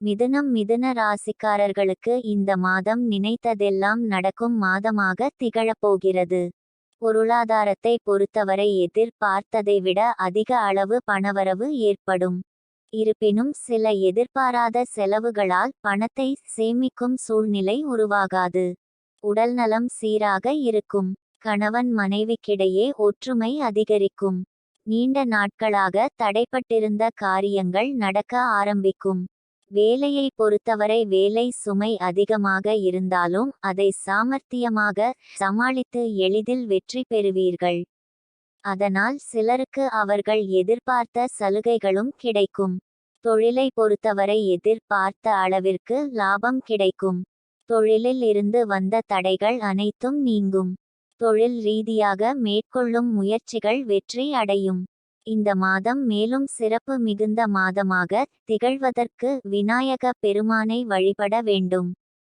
மிதுனம் மிதுன ராசிக்காரர்களுக்கு இந்த மாதம் நினைத்ததெல்லாம் நடக்கும் மாதமாக திகழப்போகிறது. பொருளாதாரத்தை பொறுத்தவரை எதிர்பார்த்ததை விட அதிக அளவு பணவரவு ஏற்படும். இருப்பினும் சில எதிர்பாராத செலவுகளால் பணத்தை சேமிக்கும் சூழ்நிலை உருவாகாது. உடல்நலம் சீராக இருக்கும். கணவன் மனைவிக்கிடையே ஒற்றுமை அதிகரிக்கும். நீண்ட நாட்களாக தடைப்பட்டிருந்த காரியங்கள் நடக்க ஆரம்பிக்கும். வேலையை பொறுத்தவரை வேலை சுமை அதிகமாக இருந்தாலும் அதை சாமர்த்தியமாக சமாளித்து எளிதில் வெற்றி பெறுவீர்கள். அதனால் சிலருக்கு அவர்கள் எதிர்பார்த்த சலுகைகளும் கிடைக்கும். தொழிலை பொறுத்தவரை எதிர்பார்த்த அளவிற்கு லாபம் கிடைக்கும். தொழிலில் இருந்து வந்த தடைகள் அனைத்தும் நீங்கும். தொழில் ரீதியாக மேற்கொள்ளும் முயற்சிகள் வெற்றி அடையும். இந்த மாதம் மேலும் சிறப்பு மிகுந்த மாதமாக திகழ்வதற்கு விநாயக பெருமானை வழிபட வேண்டும்.